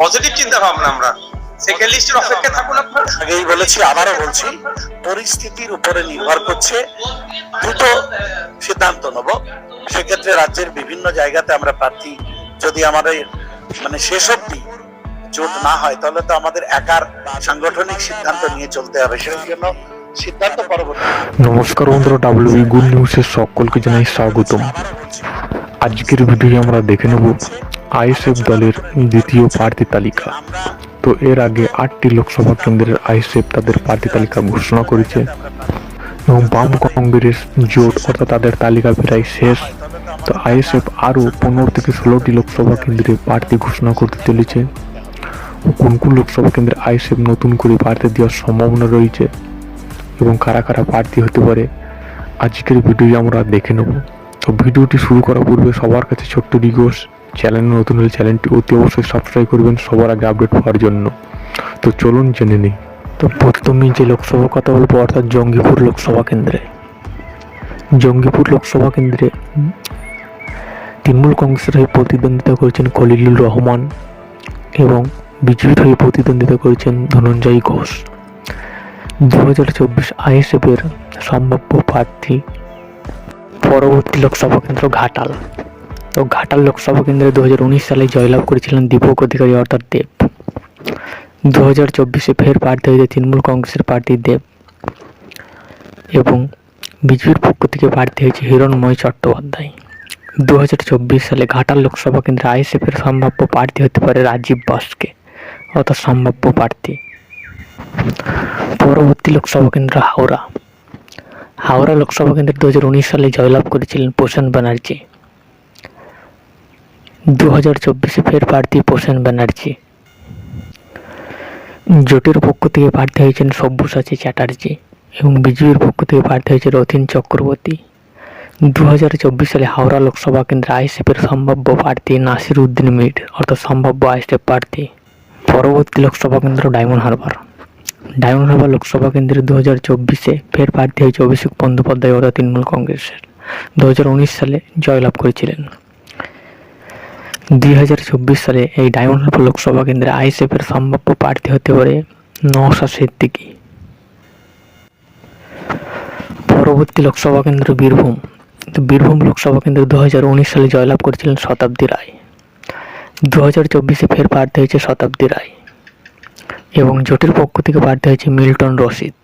Positive চিন্তা ভাবনা আমরা সেকেন্ড লিস্টের অপেক্ষায় থাকুন আপনারা। আগেই বলেছি আবারও বলছি পরিস্থিতির উপরে নির্ভর করছে দ্রুত সিদ্ধান্ত নেব। সেক্ষেত্রে রাজ্যের বিভিন্ন জায়গাতে আমরা প্রার্থী যদি আমাদের মানে শেষ অব্দি জোট না হয় তাহলে তো আমাদের একার সাংগঠনিক সিদ্ধান্ত নিয়ে চলতে হবে। সেই জন্য সিদ্ধান্ত পরবর্তী। নমস্কার বন্ধুরা ডাব্লিউবি গুড নিউজের সকলকে জানাই স্বাগতম। আজকের ভিডিও আমরা দেখে নেব আইএসএফ দলের দ্বিতীয় প্রার্থী তালিকা। তো এর আগে আটটি লোকসভা কেন্দ্রের আইএসএফ তাদের প্রার্থী তালিকা ঘোষণা করেছে। এবং বাম কংগ্রেস জোট, অর্থাৎ তাদের তালিকা প্রায় শেষ। তো আইএসএফ আরও পনেরো থেকে ষোলোটি লোকসভা কেন্দ্রে প্রার্থী ঘোষণা করতে চলেছে। কোন কোন লোকসভা কেন্দ্রে আইএসএফ নতুন করে প্রার্থী দেওয়ার সম্ভাবনা রয়েছে এবং কারা কারা প্রার্থী হতে পারে, আজকের ভিডিও আমরা দেখে নেব। তো ভিডিওটি শুরু করার পূর্বে সবার কাছে ছোট্ট রিকোয়েস্ট চ্যানেল নতুন হলে চ্যানেলটি অতি অবশ্যই সাবস্ক্রাইব করবেন সবার আগে আপডেট পাওয়ার জন্য। তো চলুন জেনে নিই। তো প্রথমেই যে লোকসভা কথা বলব, অর্থাৎ জঙ্গিপুর লোকসভা কেন্দ্রে। জঙ্গিপুর লোকসভা কেন্দ্রে তৃণমূল কংগ্রেসের হয়ে প্রতিদ্বন্দ্বিতা করেছেন খলিলুর রহমান এবং বিজেপির হয়ে প্রতিদ্বন্দ্বিতা করেছেন ধনঞ্জয় ঘোষ। দু হাজার চব্বিশ আইএসএফের সম্ভাব্য প্রার্থী পরবর্তী লোকসভা কেন্দ্র ঘাটাল। তো ঘাটাল লোকসভা কেন্দ্রে দু হাজার উনিশ সালে জয়লাভ করেছিলেন দীপক অধিকারী অর্থাৎ দেব। দু হাজার চব্বিশে ফের প্রার্থী হয়েছে তৃণমূল কংগ্রেসের প্রার্থী দেব। এবং বিজেপির পক্ষ থেকে প্রার্থী হয়েছে হিরণময় চট্টোপাধ্যায়। দু হাজার চব্বিশ সালে ঘাটাল লোকসভা কেন্দ্রে আইএসএফের সম্ভাব্য প্রার্থী হতে পারে রাজীব বসকে, অর্থাৎ সম্ভাব্য প্রার্থী। পরবর্তী লোকসভা কেন্দ্র হাওড়া। হাওড়া লোকসভা কেন্দ্রে দু হাজার উনিশ সালে জয়লাভ করেছিলেন পোষণ ব্যানার্জি। দু হাজার চব্বিশে ফের প্রার্থী পোষণ ব্যানার্জি। জোটের পক্ষ থেকে প্রার্থী হয়েছেন সব্যসাচী চ্যাটার্জি এবং বিজেপির পক্ষ থেকে প্রার্থী হয়েছে রথিন চক্রবর্তী। দু হাজার চব্বিশ সালে হাওড়া লোকসভা কেন্দ্রে আইএসএফের সম্ভাব্য প্রার্থী নাসির উদ্দিন মিট অর্থাৎ সম্ভাব্য আইএসএফ প্রার্থী। পরবর্তী লোকসভা কেন্দ্র ডায়মন্ড হারবার। ডায়মন্ড হারবার লোকসভা কেন্দ্রে দু হাজার চব্বিশে ফের প্রার্থী হয়েছে অভিষেক বন্দ্যোপাধ্যায় অর্থাৎ তৃণমূল কংগ্রেসের। দু হাজার উনিশ সালে জয়লাভ করেছিলেন। দুই হাজার চব্বিশ সালে এই ডায়মন্ড হারবার লোকসভা কেন্দ্রে আইএসএফের সম্ভাব্য প্রার্থী হতে পারে নওশা সিদ্দিকী। পরবর্তী লোকসভা কেন্দ্র বীরভূম। বীরভূম লোকসভা কেন্দ্রে দু হাজার উনিশ সালে জয়লাভ করেছিলেন শতাব্দী রায়। দু হাজার চব্বিশে ফের প্রার্থী হয়েছে শতাব্দী রায়। এবং জোটের পক্ষ থেকে প্রার্থী হয়েছে মিল্টন রশিদ।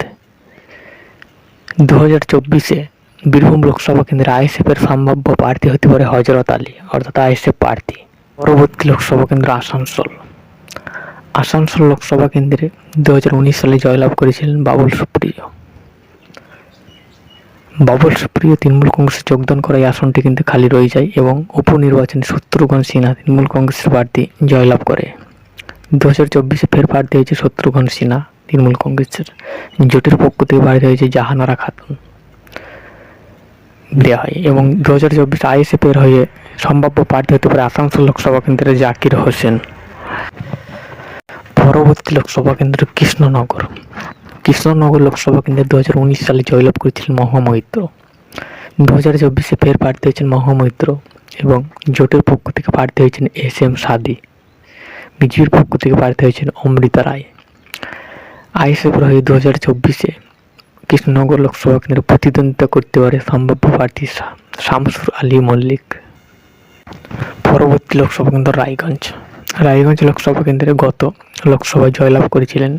দু হাজার চব্বিশে বীরভূম লোকসভা কেন্দ্রে আইএসএফের সম্ভাব্য প্রার্থী হতে পারে হজরত আলী, অর্থাৎ আইএসএফ প্রার্থী। পরবর্তী লোকসভা কেন্দ্র আসানসোল। আসানসোল লোকসভা কেন্দ্রে দু হাজার উনিশ সালে জয়লাভ করেছিলেন বাবুল সুপ্রিয়। বাবুল সুপ্রিয় তৃণমূল কংগ্রেসে যোগদান করা এই আসনটি কিন্তু খালি রয়ে যায় এবং উপনির্বাচনে শত্রুঘ্ন সিনহা তৃণমূল কংগ্রেসের প্রার্থী জয়লাভ করে। দু হাজার চব্বিশে ফের প্রার্থী হয়েছে শত্রুঘ্ন সিনহা তৃণমূল কংগ্রেসের। জোটের পক্ষ থেকে প্রার্থী হয়েছে জাহানারা খাতুন। দেওয়া হয় এবং দু হাজার চব্বিশ আইএসএফের হয়ে সম্ভাব্য প্রার্থী হতে পারে আসানসোল লোকসভা কেন্দ্রে জাকির হোসেন। পরবর্তী লোকসভা কেন্দ্র কৃষ্ণনগর। কৃষ্ণনগর লোকসভা কেন্দ্রে দু হাজার উনিশ সালে জয়লাভ করেছিলেন মহামৈত্র। দু হাজার চব্বিশে ফের প্রার্থী হয়েছেন মহামৈত্র এবং জোটের পক্ষ থেকে প্রার্থী হয়েছেন এস এম সাদি। বিজেপির পক্ষ থেকে প্রার্থী হয়েছেন অমৃতা রায়। আইএসএফ হয়ে দু হাজার চব্বিশে কৃষ্ণনগর লোকসভা কেন্দ্রে প্রতিদ্বন্দ্বিতা করতে পারে সম্ভাব্য প্রার্থী শামসুর আলী মল্লিক। পরবর্তী লোকসভা কেন্দ্র রায়গঞ্জ। রায়গঞ্জ লোকসভা কেন্দ্রে গত লোকসভায় জয়লাভ করেছিলেন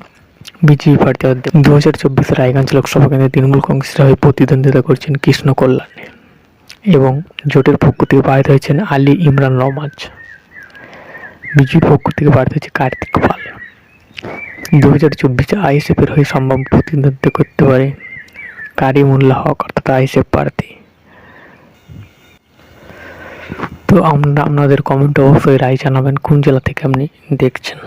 বিজেপি প্রার্থী দু হাজার চব্বিশে রায়গঞ্জ লোকসভা কেন্দ্রে তৃণমূল কংগ্রেসের হয়ে প্রতিদ্বন্দ্বিতা করছেন কৃষ্ণ কল্যাণে এবং জোটের পক্ষ থেকে প্রার্থী হয়েছেন আলী ইমরান নমাজ বিজেপির পক্ষ থেকে প্রার্থী হয়েছে কার্তিক পাল। দু হাজার চব্বিশে আইএসএফের হয়ে সম্ভব প্রতিদ্বন্দ্বিতা করতে পারে কারিমুল্লাহ হক অর্থাৎ আইসেফ প্রার্থী তো আমরা আপনাদের কমেন্টে অবশ্যই রায় জানাবেন, কোন জেলা থেকে আপনি দেখছেন।